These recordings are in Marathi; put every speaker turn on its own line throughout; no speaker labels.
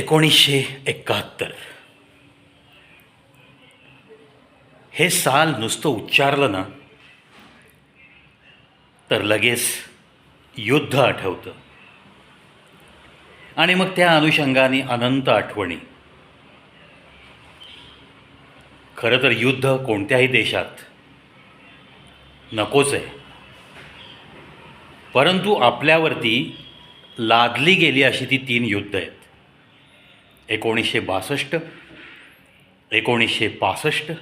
एकोणीसशे एकाहत्तर. हे साल नुसतं उच्चारलं ना तर लगेच युद्ध आठवतं. आणि मग त्या अनुषंगाने अनंत आठवणी. खरं तर युद्ध कोणत्याही देशात नकोच आहे. परंतु आपल्यावरती लादली गेली अशी ती तीन युद्ध आहेत. एकोणीसशे बासष्ट एकोणीसशे पासष्ट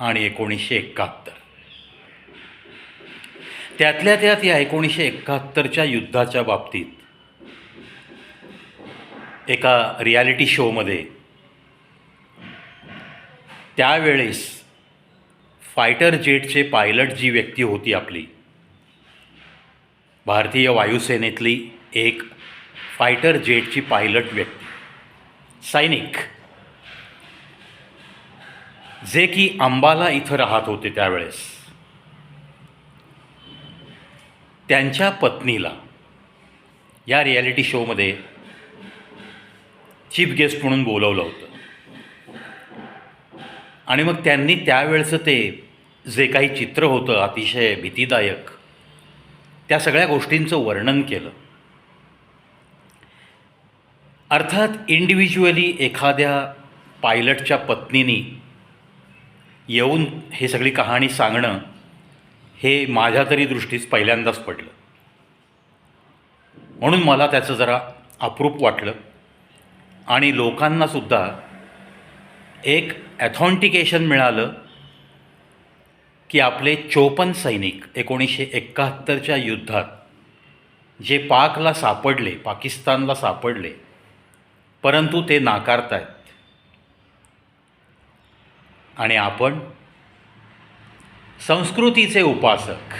आणि एकोणीसशे एकाहत्तर. त्यातल्या त्यात या एकोणीसशे एकाहत्तरच्या युद्धाच्या बाबतीत एका रियालिटी शोमध्ये त्यावेळेस फायटर जेटचे पायलट जी व्यक्ती होती आपली भारतीय वायुसेनेतली एक फायटर जेटची पायलट व्यक्ती. सैनिक. जे की अंबाला इथं राहत होते त्यावेळेस. त्यांच्या पत्नीला या रियालिटी शोमध्ये चीफ गेस्ट म्हणून बोलवलं होतं. आणि मग त्यांनी त्यावेळचं ते जे काही चित्र होतं अतिशय भीतीदायक त्या सगळ्या गोष्टींचं वर्णन केलं. अर्थात इंडिव्हिज्युअली एखाद्या पायलटच्या पत्नीनी येऊन हे सगळी कहाणी सांगणं हे माझ्या तरी दृष्टीस पहिल्यांदाच पडलं. म्हणून मला त्याचं जरा अप्रूप वाटलं. आणि लोकांनासुद्धा एक ॲथॉन्टिकेशन मिळालं की आपले चोपन्न सैनिक एकोणीसशे एकाहत्तरच्या युद्धात जे पाकला सापडले पाकिस्तानला सापडले परंतु ते नाकारतायत. आणि आपण संस्कृतीचे उपासक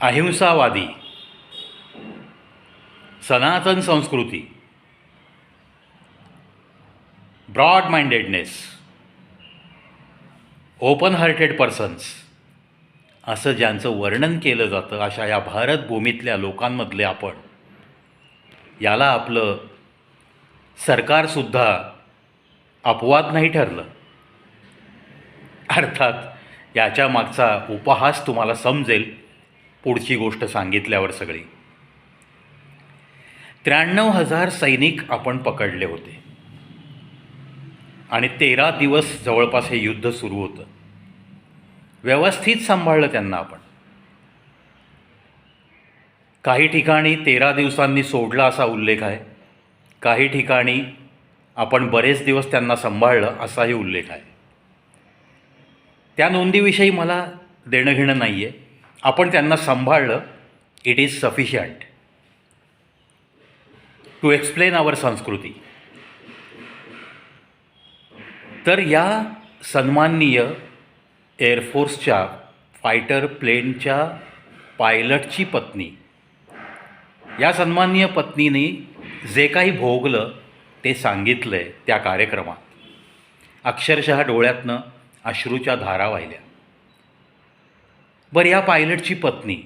अहिंसावादी सनातन संस्कृती broad mindedness open hearted persons असं ज्यांचं वर्णन केलं जातं अशा या भारतभूमीतल्या लोकांमधले आपण याला आपलं सरकारसुद्धा अपवाद नाही ठरलं. अर्थात याच्या मागचा उपहास तुम्हाला समजेल पुढची गोष्ट सांगितल्यावर सगळी. त्र्याण्णव हजार सैनिक आपण पकडले होते. आणि तेरा दिवस जवळपास हे युद्ध सुरू होतं. व्यवस्थित सांभाळलं त्यांना आपण. काही ठिकाणी तेरा दिवसांनी सोडला असा उल्लेख आहे. काही ठिकाणी आपण बरेच दिवस त्यांना सांभाळलं असाही उल्लेख आहे. त्या नोंदीविषयी मला देणं घेणं नाही आहे आपण त्यांना सांभाळलं it is sufficient to explain our संस्कृती. तर या सन्माननीय एअरफोर्सच्या फायटर प्लेनच्या पायलटची पत्नी या सन्माननीय पत्नीने जे काही भोगलं ते सांगितलं आहे त्या कार्यक्रमात. अक्षरशः डोळ्यातनं अश्रूच्या धारा वाहिल्या. बरं या पायलटची पत्नी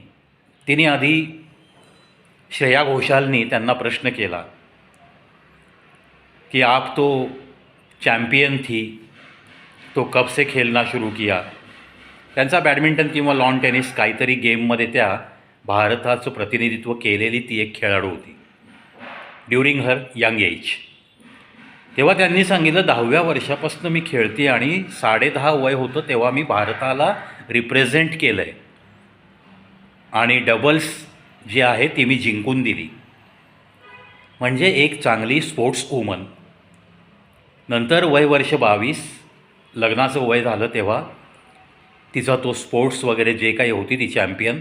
तिने आधी श्रेया घोषालनी त्यांना प्रश्न केला कि आप तो चॅम्पियन थी तो कब से खेळना शुरू किया? त्यांचा बॅडमिंटन किंवा लॉन टेनिस काहीतरी गेममध्ये त्या भारताचं प्रतिनिधित्व केलेली ती एक खेळाडू होती. ड्युरिंग हर यंग एज तेव्हा त्यांनी सांगितलं दहाव्या वर्षापासून मी खेळते आणि साडेदहा वय होतं तेव्हा मी भारताला रिप्रेझेंट केलं आहे आणि डबल्स जी आहे ती मी जिंकून दिली. म्हणजे एक चांगली स्पोर्ट्स वुमन नंतर वय वर्ष बावीस लग्नाचं वय झालं तेव्हा. तिचा तो स्पोर्ट्स वगैरे जे काही होती ती चॅम्पियन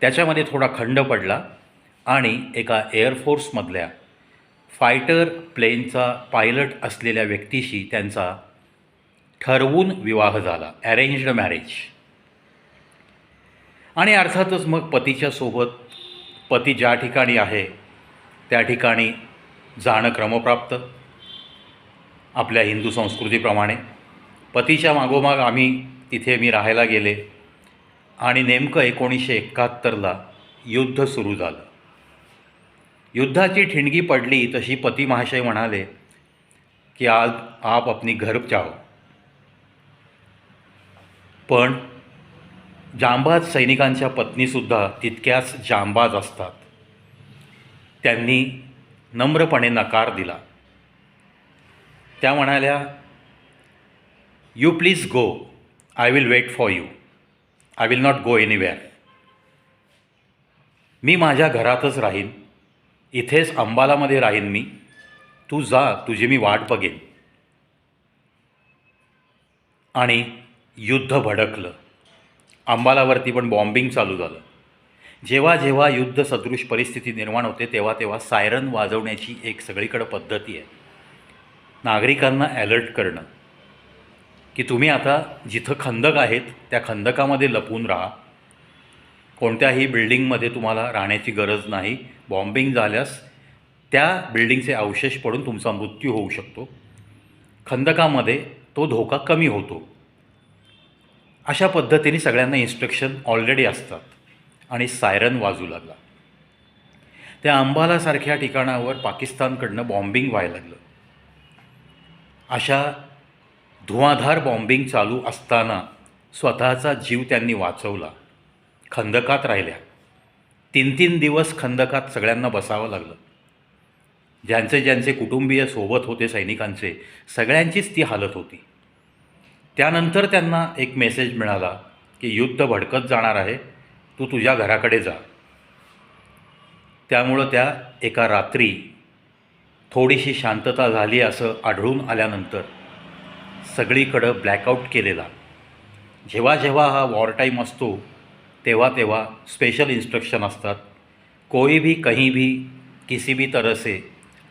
त्याच्यामध्ये थोडा खंड पडला आणि एका एअरफोर्समधल्या फायटर प्लेनचा पायलट असलेल्या व्यक्तीशी त्यांचा ठरवून विवाह झाला अरेंज्ड मॅरेज आणि अर्थातच मग पतीच्या सोबत पती ज्या ठिकाणी आहे त्या ठिकाणी जाणं क्रमप्राप्त. आपल्या हिंदू संस्कृतीप्रमाणे पतीच्या मागोमाग आम्ही तिथे मी राहायला गेले. आणि नेमकं एकोणीसशे एकाहत्तरला युद्ध सुरू झालं. युद्धाची ठिणगी पडली तशी पती महाशय म्हणाले की आज आप अपनी घर जाओ. पण जांबाज सैनिकांच्या पत्नीसुद्धा तितक्याच जांबाज असतात. त्यांनी नम्रपणे नकार दिला. त्या म्हणाल्या you please go I will wait for you I will not go anywhere मी माझ्या घरातच राहीन. इथेच अंबालामध्ये राहीन मी. तू जा तुझी मी वाट बघेन. आणि युद्ध भडकलं. अंबालावरती पण बॉम्बिंग चालू झालं. जेव्हा जेव्हा युद्ध सदृश परिस्थिती निर्माण होते तेव्हा तेव्हा सायरन वाजवण्याची एक सगळीकडं पद्धती आहे. नागरिकांना ॲलर्ट करणं. की तुम्ही आता जिथं खंदक आहेत त्या खंदकामध्ये लपून राहा. कोणत्याही बिल्डिंगमध्ये तुम्हाला राहण्याची गरज नाही. बॉम्बिंग झाल्यास त्या बिल्डिंगचे अवशेष पडून तुमचा मृत्यू होऊ शकतो. खंदकामध्ये तो धोका कमी होतो. अशा पद्धतीने सगळ्यांना इन्स्ट्रक्शन ऑलरेडी असतात आणि सायरन वाजू लागला. त्या अंबालासारख्या ठिकाणावर पाकिस्तानकडनं बॉम्बिंग व्हायला लागलं. अशा धुवाधार बॉम्बिंग चालू असताना स्वतःचा जीव त्यांनी वाचवला. खंदकात राहिल्या. तीन तीन दिवस खंदकात सगळ्यांना बसावं लागलं. ज्यांचे ज्यांचे कुटुंबीय सोबत होते सैनिकांचे सगळ्यांचीच ती हालत होती. त्यानंतर त्यांना एक मेसेज मिळाला की युद्ध भडकत जाणार आहे. तू तुझ्या घराकडे जा. त्यामुळं त्या एका रात्री थोडीशी शांतता झाली असं आढळून आल्यानंतर सगळीकडं ब्लॅकआउट केलेला. जेव्हा जेव्हा हा वॉर टाईम असतो तेव्हा तेव्हा स्पेशल इन्स्ट्रक्शन असतात. कोई भी कहीं भी किसी भी तरह से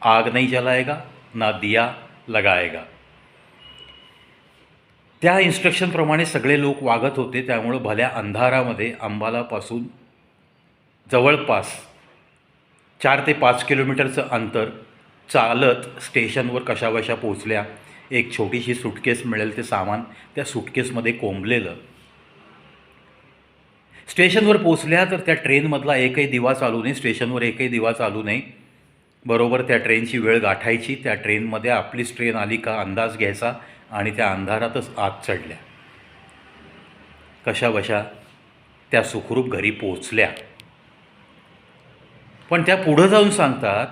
आग नहीं जलाएगा ना दिया लगाएगा. त्या इन्स्ट्रक्शनप्रमाणे सगळे लोक वागत होते त्यामुळं भल्या अंधारामध्ये अंबालापासून जवळपास चार ते पाच किलोमीटरचं अंतर चालत स्टेशनवर कशाबशा पोचल्या एक छोटीशी सुटकेस मिळेल ते सामान त्या सुटकेसमध्ये कोंबलेलं. स्टेशनवर पोचल्या तर त्या ट्रेनमधला एकही दिवा चालू नाही. स्टेशनवर एकही दिवा चालू नाही. बरोबर त्या ट्रेनची वेळ गाठायची. त्या ट्रेनमध्ये आपलीच ट्रेन आली का अंदाज घ्यायचा आणि त्या अंधारातच आत चढल्या. कशा बशा त्या सुखरूप घरी पोचल्या पण त्या पुढं जाऊन सांगतात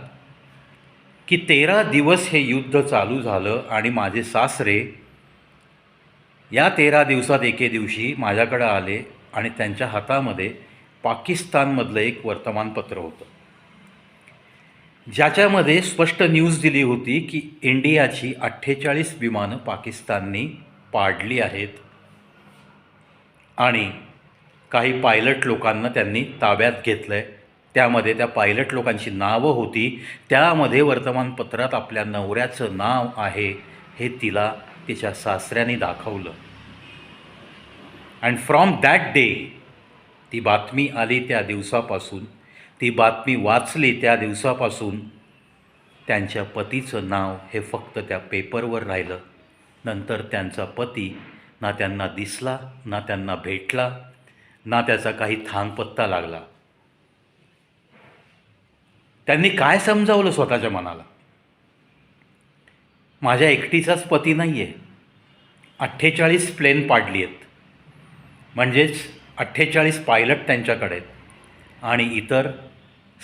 की तेरा दिवस हे युद्ध चालू झालं आणि माझे सासरे या तेरा दिवसात एके दिवशी माझ्याकडं आले आणि त्यांच्या हातामध्ये पाकिस्तानमधलं एक वर्तमानपत्र होतं. ज्याच्यामध्ये स्पष्ट न्यूज दिली होती की इंडियाची अठ्ठेचाळीस विमानं पाकिस्ताननी पाडली आहेत आणि काही पायलट लोकांना त्यांनी ताब्यात घेतलं आहे त्यामध्ये त्या पायलट लोकांची नावं होती. त्यामध्ये वर्तमानपत्रात आपल्या नवऱ्याचं नाव आहे हे तिला तिच्या सासऱ्याने दाखवलं. अँड फ्रॉम दॅट डे ती बातमी आली त्या दिवसापासून. ती बातमी वाचली त्या दिवसापासून. त्यांच्या पतीचं नाव हे फक्त त्या पेपरवर राहिलं. नंतर त्यांचा पती ना त्यांना दिसला ना त्यांना भेटला ना त्याचा काही थांगपत्ता लागला. त्यांनी काय समजावलं स्वतःच्या मनाला? माझ्या एकटीचाच पती नाही आहे अठ्ठेचाळीस प्लेन पाडली आहेत म्हणजेच अठ्ठेचाळीस पायलट त्यांच्याकडे आहेत. आणि इतर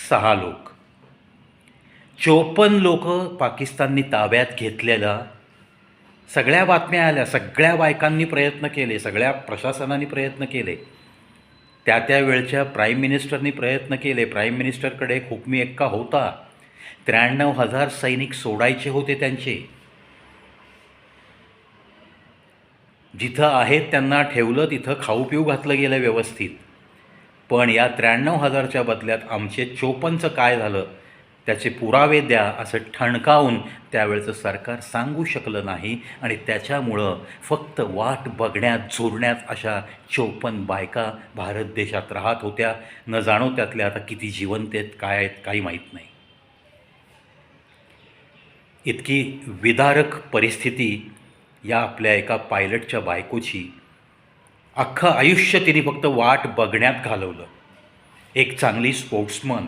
सहा लोक. चोपन्न लोक पाकिस्ताननी ताब्यात घेतलेल्या सगळ्या बातम्या आल्या सगळ्या बायकांनी प्रयत्न केले सगळ्या प्रशासनाने प्रयत्न केले. त्या त्या वेळच्या प्राईम मिनिस्टरनी प्रयत्न केले. प्राईम मिनिस्टरकडे एक हुकमी एक्का होता. त्र्याण्णव हजार सैनिक सोडायचे होते त्यांचे. जिथं आहेत त्यांना ठेवलं तिथं खाऊ पिऊ घातलं गेलं व्यवस्थित. पण या त्र्याण्णव हजारच्या बदल्यात आमचे चोपनचं काय झालं? त्याचे पुरावे द्या असं ठणकावून त्यावेळचं सरकार सांगू शकलं नाही आणि त्याच्यामुळं फक्त वाट बघण्यात झुरण्यात अशा चोपन्न बायका भारत देशात राहत होत्या. न जाणो त्यातल्या आता किती जिवंत आहेत काय आहेत काही माहीत नाही. इतकी विदारक परिस्थिती या आपल्या एका पायलटच्या बायकोची. अख्खं आयुष्य तिने फक्त वाट बघण्यात घालवलं. एक चांगली स्पोर्ट्समन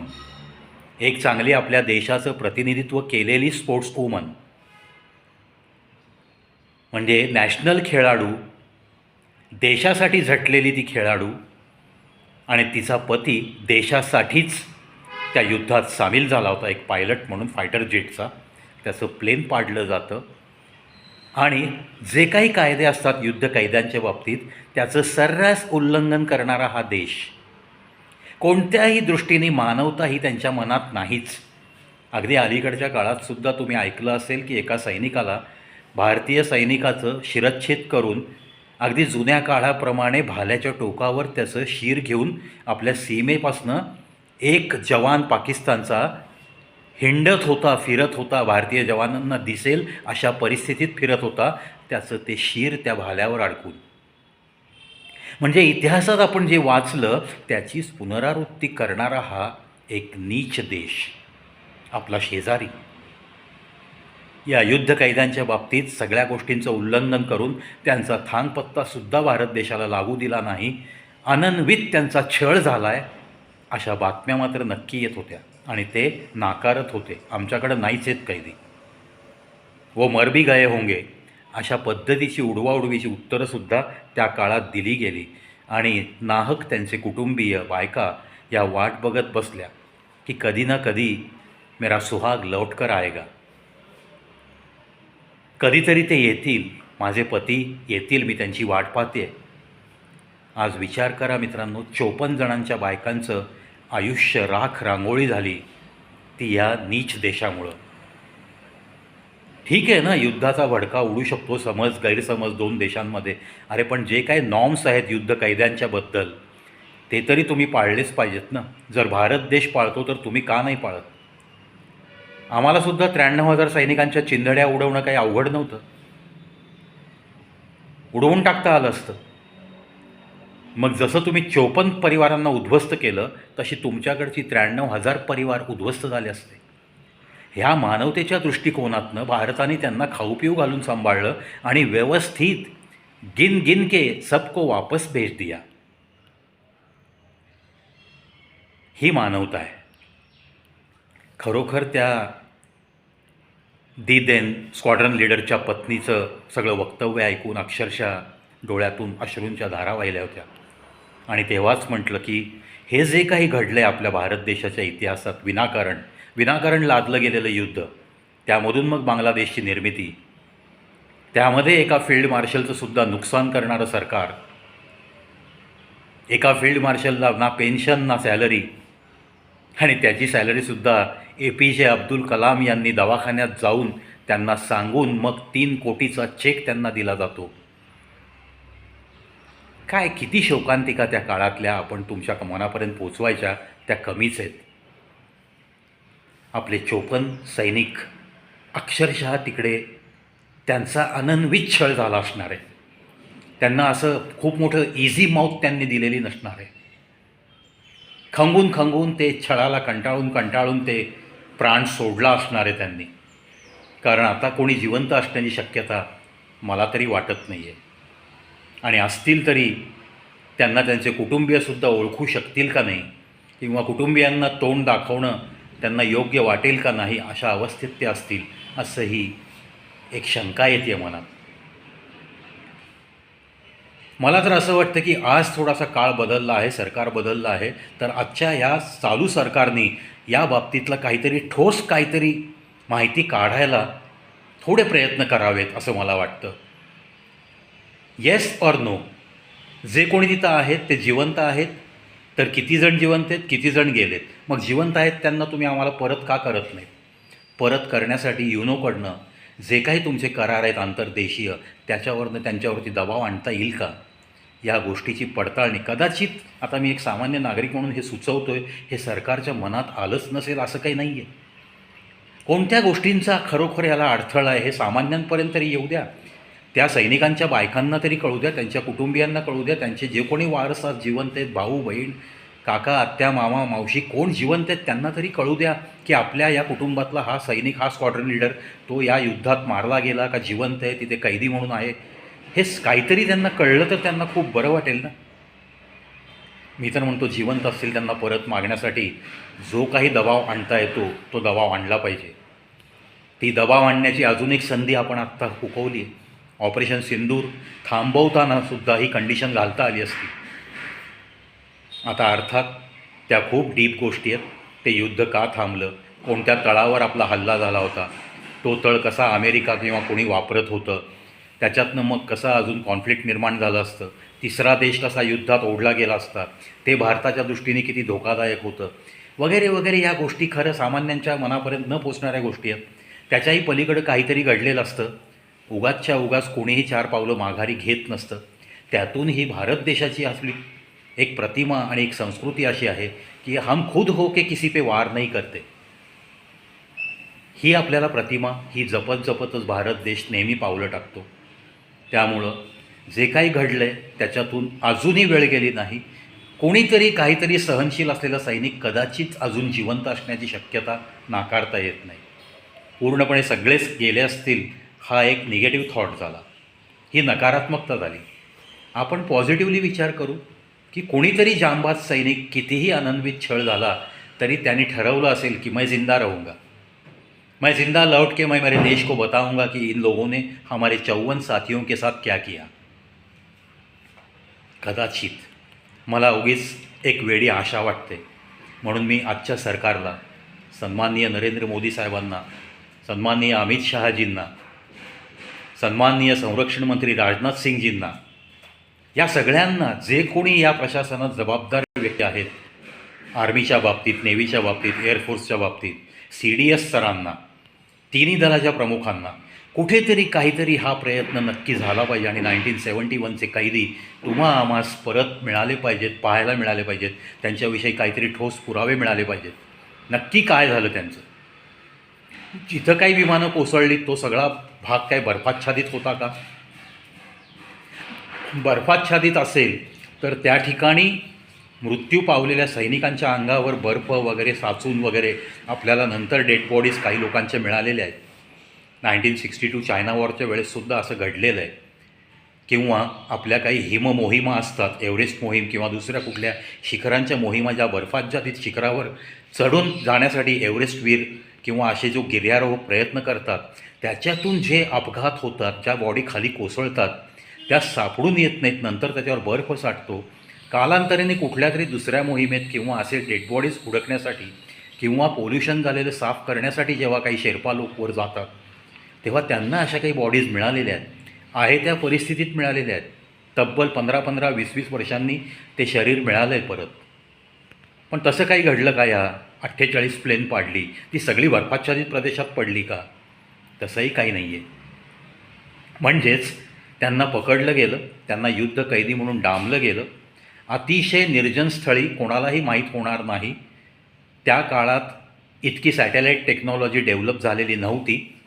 एक चांगली आपल्या देशाचं प्रतिनिधित्व केलेली स्पोर्ट्स वुमन म्हणजे नॅशनल खेळाडू देशासाठी झटलेली ती खेळाडू आणि तिचा पती देशासाठीच त्या युद्धात सामील झाला होता एक पायलट म्हणून फायटर जेटचा त्याचं प्लेन पाडलं जातं. आणि जे काही कायदे असतात युद्ध कैद्यांच्या बाबतीत त्याचं सर्रास उल्लंघन करणारा हा देश कोणत्याही दृष्टीने मानवता ही त्यांच्या मनात नाहीच. अगदी अलीकडच्या काळातसुद्धा तुम्ही ऐकलं असेल की एका सैनिकाला भारतीय सैनिकाचं शिरच्छेद करून अगदी जुन्या काळाप्रमाणे भाल्याच्या टोकावर त्याचं शीर घेऊन आपल्या सीमेपासनं एक जवान पाकिस्तानचा हिंडत होता फिरत होता भारतीय जवानांना दिसेल अशा परिस्थितीत फिरत होता त्याचं ते शीर त्या भाल्यावर अडकून. म्हणजे इतिहासात आपण जे वाचलं त्याचीच पुनरावृत्ती करणारा हा एक नीच देश आपला शेजारी. या युद्ध कैद्यांच्या बाबतीत सगळ्या गोष्टींचं उल्लंघन करून त्यांचा थांगपत्तासुद्धा भारत देशाला लागू दिला नाही. अनन्वित त्यांचा छळ झाला आहे अशा बातम्या मात्र नक्की येत होत्या आणि ते नाकारत होते. आमच्याकडं नाहीच आहेत कैदी. व मरबी गये होंगे. अशा पद्धतीची उडवाउडवीची उत्तरंसुद्धा त्या काळात दिली गेली. आणि नाहक त्यांचे कुटुंबीय बायका या वाट बघत बसल्या की कधी ना कधी मेरा सुहाग लौटकर आएगा. कधीतरी ते येतील माझे पती येतील मी त्यांची वाट पाहते आज विचार करा मित्रांनो चोपन्न जणांच्या बायकांचं आयुष्य राख रांगोळी झाली ती या नीच देशामुळं. ठीक आहे ना युद्धाचा भडका उडू शकतो समज गैरसमज दोन देशांमध्ये. अरे पण जे काही नॉर्म्स आहेत युद्ध कैद्यांच्याबद्दल ते तरी तुम्ही पाळलेच पाहिजेत ना. जर भारत देश पाळतो तर तुम्ही का नाही पाळत? आम्हालासुद्धा त्र्याण्णव हजार सैनिकांच्या चिंधड्या उडवणं काही अवघड नव्हतं. उडवून टाकता आलं असतं. मग जसं तुम्ही चोपन्न परिवारांना उद्ध्वस्त केलं तशी तुमच्याकडची त्र्याण्णव हजार परिवार उद्ध्वस्त झाले असते. ह्या मानवतेच्या दृष्टिकोनातनं भारताने त्यांना खाऊ पिऊ घालून सांभाळलं आणि व्यवस्थित गिन गिन के सबको वापस भेज दिया. ही मानवता आहे. खरोखर त्या दी देन स्क्वॉड्रन लीडरच्या पत्नीचं सगळं वक्तव्य ऐकून अक्षरशः डोळ्यातून अश्रूंच्या धारा वाहिल्या होत्या. आणि तेव्हाच म्हटलं की हे जे काही घडलं आहे आपल्या भारत देशाच्या इतिहासात विनाकारण विनाकारण लादलं गेलेलं युद्ध त्यामधून मग बांगलादेशची निर्मिती. त्यामध्ये एका फील्ड मार्शलचं सुद्धा नुकसान करणारं सरकार. एका फील्ड मार्शलला ना पेन्शन ना सॅलरी. आणि त्याची सॅलरीसुद्धा ए पी जे अब्दुल कलाम यांनी दवाखान्यात जाऊन त्यांना सांगून मग तीन कोटीचा चेक त्यांना दिला जातो. काय किती शोकांतिका त्या काळातल्या आपण तुमच्या मनापर्यंत पोचवायच्या त्या कमीच आहेत. आपले चोपन्न सैनिक अक्षरशः तिकडे त्यांचा अनन्वित झाला असणार आहे. त्यांना असं खूप मोठं इझी माउथ त्यांनी दिलेली नसणार आहे. खंगून खंगून ते छळाला कंटाळून कंटाळून ते प्राण सोडला असणार आहे त्यांनी. कारण आता कोणी जिवंत असण्याची शक्यता मला तरी वाटत नाही आहे आणि असतील तरी त्यांना त्यांचे कुटुंबीयसुद्धा ओळखू शकतील का नाही? किंवा कुटुंबियांना तोंड दाखवणं त्यांना योग्य वाटेल का नाही अशा अवस्थेत ते असतील असंही एक शंका येते मनात. मला तर असं वाटतं की आज थोडासा काळ बदलला आहे सरकार बदललं आहे तर आजच्या या चालू सरकारने या बाबतीतलं काहीतरी ठोस काहीतरी माहिती काढायला थोडे प्रयत्न करावेत असं मला वाटतं. येस ऑर नो जे कोणी तिथं आहेत ते जिवंत आहेत तर किती जण जिवंत आहेत किती जण गेलेत. मग जिवंत आहेत त्यांना तुम्ही आम्हाला परत का करत नाही परत करण्यासाठी युनोकडनं जे काही तुमचे करार आहेत आंतरदेशीय त्याच्यावरनं त्यांच्यावरती दबाव आणता येईल का? या गोष्टीची पडताळणी कदाचित आता मी एक सामान्य नागरिक म्हणून हे सुचवतो आहे हे सरकारच्या मनात आलंच नसेल असं काही नाही आहे कोणत्या गोष्टींचा खरोखर याला अडथळा आहे हे सामान्यांपर्यंत तरी येऊ द्या. त्या सैनिकांच्या बायकांना तरी कळू द्या त्यांच्या कुटुंबियांना कळू द्या त्यांचे जे कोणी वारसात जिवंत आहेत भाऊ बहीण काका आत्या मामा मावशी कोण जिवंत आहेत त्यांना तरी कळू द्या की आपल्या या कुटुंबातला हा सैनिक हा स्क्वॉड्रन लीडर तो या युद्धात मारला गेला का जिवंत आहे तिथे कैदी म्हणून आहे. हे काहीतरी त्यांना कळलं तर त्यांना खूप बरं वाटेल ना. मी तर म्हणतो जिवंत असतील त्यांना परत मागण्यासाठी. जो काही दबाव आणता येतो तो दबाव आणला पाहिजे. ती दबाव आणण्याची अजून एक संधी आपण आत्ता हुकवली ऑपरेशन सिंदूर थांबवताना सुद्धा ही कंडिशन घालता आली असती. आता अर्थात त्या खूप डीप गोष्टी आहेत. ते युद्ध का थांबलं? कोणत्या तळावर आपला हल्ला झाला होता? तो तळ कसा अमेरिका किंवा कोणी वापरत होतं? त्याच्यातनं मग कसा अजून कॉन्फ्लिक्ट निर्माण झालं असतं? तिसरा देश कसा युद्धात ओढला गेला असता? ते भारताच्या दृष्टीने किती धोकादायक होतं? वगैरे वगैरे या गोष्टी खरं सामान्यांच्या मनापर्यंत न पोचणाऱ्या गोष्टी आहेत. त्याच्याही पलीकडं काहीतरी घडलेलं असतं. उगाचच्या उगाच कोणीही चार पावलं माघारी घेत नसतं. त्यातून ही भारत देशाची असली एक प्रतिमा आणि एक संस्कृती अशी आहे की हम खुद हो के किसी पे वार नाही करते. ही आपल्याला प्रतिमा ही जपत जपतच भारत देश नेहमी पावलं टाकतो. त्यामुळं जे काही घडलं आहे त्याच्यातून अजूनही वेळ गेली नाही. कोणीतरी काहीतरी सहनशील असलेला सैनिक कदाचित अजून जिवंत असण्याची शक्यता नाकारता येत नाही. पूर्णपणे सगळेच गेले असतील हा एक निगेटिव्ह थॉट झाला. ही नकारात्मकता झाली. आपण पॉझिटिव्हली विचार करू की कोणीतरी जांबाज सैनिक कितीही आनंदवित छळ झाला तरी त्यांनी ठरवलं असेल की मैं जिंदा रहूँगा. मैं जिंदा लौट के मैं मेरे देश को बताऊंगा कि इन लोगों ने हमारे चौवन साथियों के साथ क्या किया. कदाचित मला उगीच एक वेळी आशा वाटते. म्हणून मी आजच्या सरकारला सन्माननीय नरेंद्र मोदी साहेबांना सन्माननीय अमित शहाजींना सन्माननीय संरक्षण मंत्री राजनाथ सिंगजींना या सगळ्यांना जे कोणी या प्रशासनात जबाबदार व्यक्ती आहेत आर्मीच्या बाबतीत नेव्हीच्या बाबतीत एअरफोर्सच्या बाबतीत सी डी एस सरांना तिन्ही दलाच्या प्रमुखांना कुठेतरी काहीतरी हा प्रयत्न नक्की झाला पाहिजे आणि नाईन्टीन सेवन्टी वनचे कैदी तुम्हा आम्हास परत मिळाले पाहिजेत पाहायला मिळाले पाहिजेत त्यांच्याविषयी काहीतरी ठोस पुरावे मिळाले पाहिजेत. नक्की काय झालं त्यांचं? जिथं काही विमानं कोसळली तो सगळा भाग काय बर्फाच्छादित होता का? बर्फाच्छादित असेल तर त्या ठिकाणी मृत्यू पावलेल्या सैनिकांच्या अंगावर बर्फ वगैरे साचून वगैरे आपल्याला नंतर डेड बॉडीज काही लोकांच्या मिळालेल्या आहेत. नाईन्टीन सिक्स्टी टू चायना वॉरच्या वेळेससुद्धा असं घडलेलं आहे. किंवा आपल्या काही हिम मोहिमा असतात एव्हरेस्ट मोहीम किंवा दुसऱ्या कुठल्या शिखरांच्या मोहिमा ज्या बर्फाच्छादित शिखरावर चढून जाण्यासाठी एव्हरेस्ट वीर किंवा असे जो गिर्यारोहक प्रयत्न करतात त्याच्यातून जे अपघात होतात ज्या बॉडी खाली कोसळतात त्या सापडून येत नाहीत नंतर त्याच्यावर बर्फ साठतो. कालांतराने कुठल्या तरी दुसऱ्या मोहिमेत किंवा असे डेड बॉडीज हुडकण्यासाठी किंवा पोल्युशन झालेलं साफ करण्यासाठी जेव्हा काही शेर्पा लोक वर जातात तेव्हा त्यांना अशा काही बॉडीज मिळालेल्या आहेत. आहे त्या परिस्थितीत मिळालेल्या आहेत. तब्बल पंधरा पंधरा वीस वीस वर्षांनी ते शरीर मिळालं आहे परत. पण तसं काही घडलं का या अठ्ठेचाळीस प्लेन पाडली. ती सगळी बर्फाच्छादित प्रदेशात पडली का? तसंही काही नाही आहे म्हणजेच त्यांना पकडलं गेलं त्यांना युद्ध कैदी म्हणून डांबलं गेलं. अतिशय निर्जन स्थळी कोणालाही माहीत होणार नाही. त्या काळात इतकी सॅटेलाईट टेक्नॉलॉजी डेव्हलप झालेली नव्हती.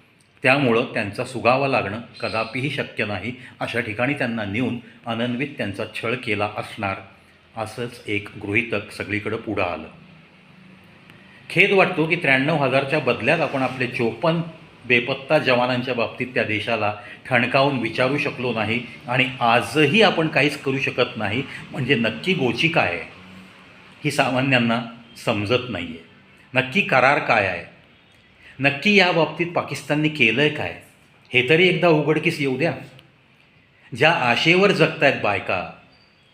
त्यामुळं त्यांचा सुगावा लागणं कदापिही शक्य नाही. अशा ठिकाणी त्यांना नेऊन अनन्वित त्यांचा छळ केला असणार असंच एक गृहीतक सगळीकडं पुढं आलं. खेद वाटतो की त्र्याण्णव हजारच्या बदल्यात आपण आपले चोपन्न बेपत्ता जवानांच्या बाबतीत त्या देशाला ठणकावून विचारू शकलो नाही आणि आजही आपण काहीच करू शकत नाही म्हणजे नक्की गोची काय आहे? ही सामान्यांना समजत नाही आहे नक्की करार काय आहे? नक्की या बाबतीत पाकिस्तानने केलं आहे काय? हे तरी एकदा उघडकीस येऊ द्या. ज्या आशेवर जगतायत बायका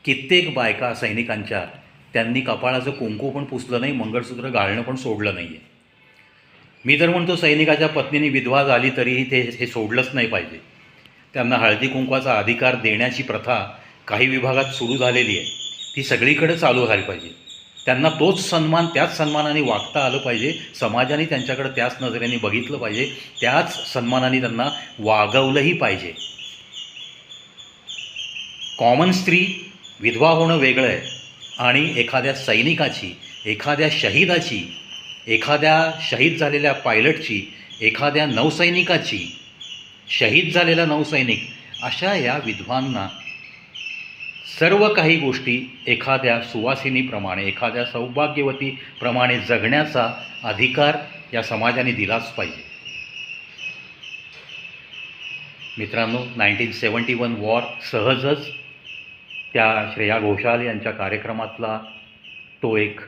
कित्येक बायका सैनिकांच्या त्यांनी कपाळाचं कुंकू पण पुसलं नाही मंगळसूत्र गाळणं पण सोडलं नाही आहे मी तर म्हणतो सैनिकाच्या पत्नीने विधवा झाली तरीही ते हे सोडलंच नाही पाहिजे. त्यांना हळदी कुंकवाचा अधिकार देण्याची प्रथा काही विभागात सुरू झालेली आहे. ती सगळीकडे चालू झाली पाहिजे. त्यांना तोच सन्मान त्याच सन्मानाने वागता आलं पाहिजे. समाजाने त्यांच्याकडे त्याच नजरेने बघितलं पाहिजे. त्याच सन्मानाने त्यांना वागवलंही पाहिजे. कॉमन स्त्री विधवा होणं वेगळं आहे. आणि एखाद्या सैनिकाची एखाद्या शहीदाची एखाद्या शहीद झालेल्या पायलटची एखाद्या नौसैनिकाची शहीद झालेला नौसैनिक अशा या विद्वांना सर्व काही गोष्टी एखाद्या सुवासिनीप्रमाणे एखाद्या सौभाग्यवतीप्रमाणे जगण्याचा अधिकार या समाजाने दिलाच पाहिजे. मित्रांनो नाईन्टीन सेवन्टी वन वॉर सहजच त्या श्रेया घोषाल यांच्या कार्यक्रमातला तो एक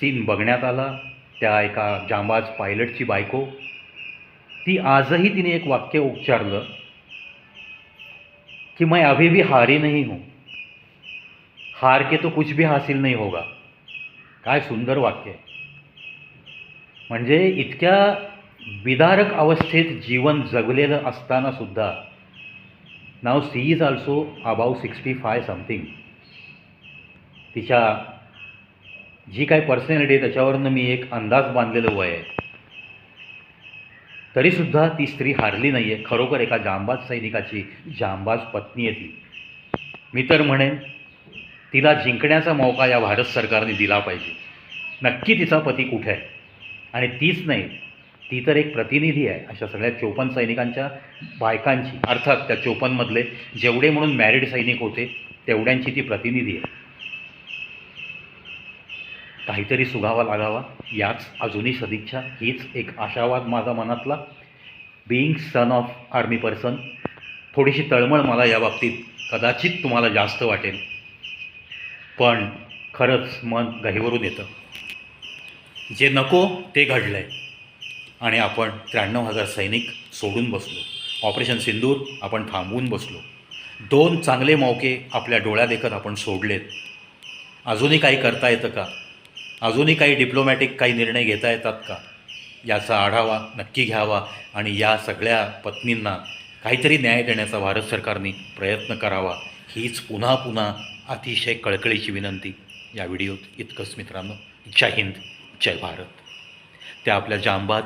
सीन बघण्यात आला. त्या एका जांबाज पायलटची बायको. ती आजही तिने एक वाक्य उच्चारलं कि मैं अभी भी हारी नहीं हूँ. हार के तो कुछ भी हासिल नहीं होगा. काय सुंदर वाक्य. आहे म्हणजे इतक्या विदारक अवस्थेत जीवन जगलेलं असताना सुद्धा नाव she is also above sixty five something तिच्या जी काय पर्सनॅलिटी आहे त्याच्यावरनं मी एक अंदाज बांधलेलं वय आहे. तरीसुद्धा ती स्त्री हारली नाही आहे खरोखर एका जांबाज सैनिकाची जांबाज पत्नी आहे ती. मी तर म्हणेन तिला जिंकण्याचा मौका या भारत सरकारने दिला पाहिजे. नक्की तिचा पती कुठे आहे? आणि तीच नाही ती तर एक प्रतिनिधी आहे अशा सगळ्या चोपन्न सैनिकांच्या बायकांची. अर्थात त्या चोपन्नमधले जेवढे म्हणून मॅरिड सैनिक होते तेवढ्यांची ती प्रतिनिधी आहे. काहीतरी सुगावा लागावा याच अजूनही सदिच्छा हीच एक आशावाद माझा मनातला. Being son of army person थोडीशी तळमळ मला या बाबतीत कदाचित तुम्हाला जास्त वाटेल. पण खरंच मन गहीवरून येतं. जे नको ते घडलं आहे आणि आपण त्र्याण्णव हजार सैनिक सोडून बसलो. ऑपरेशन सिंदूर आपण थांबवून बसलो. दोन चांगले मौके आपल्या डोळ्यादेखत आपण सोडलेत. अजूनही काही करता येतं का? अजूनही काही डिप्लोमॅटिक काही निर्णय घेता येतात का? याचा आढावा नक्की घ्यावा आणि या सगळ्या पत्नींना काहीतरी न्याय देण्याचा भारत सरकारने प्रयत्न करावा. हीच पुन्हा पुन्हा अतिशय कळकळीची विनंती. या व्हिडिओत इतकंच मित्रांनो. जय हिंद जय भारत. त्या आपल्या जांबाज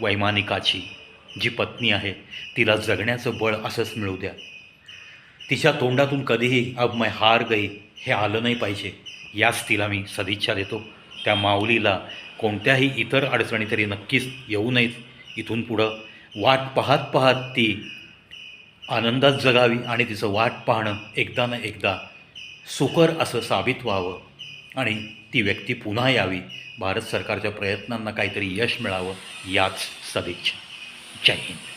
वैमानिकाची जी पत्नी आहे तिला जगण्याचं बळ असंच मिळू द्या. तिच्या तोंडातून कधीही अब हार गई हे आलं नाही पाहिजे याच तिला मी सदिच्छा देतो. त्या माऊलीला कोणत्याही इतर अडचणी तरी नक्कीच येऊ नयेत. इथून पुढं वाट पाहत पाहत ती आनंदात जगावी आणि तिचं वाट पाहणं एकदा ना एकदा सुकर असं साबित व्हावं आणि ती व्यक्ती पुन्हा यावी भारत सरकारच्या प्रयत्नांना काहीतरी यश मिळावं याच सदिच्छा. जय हिंद.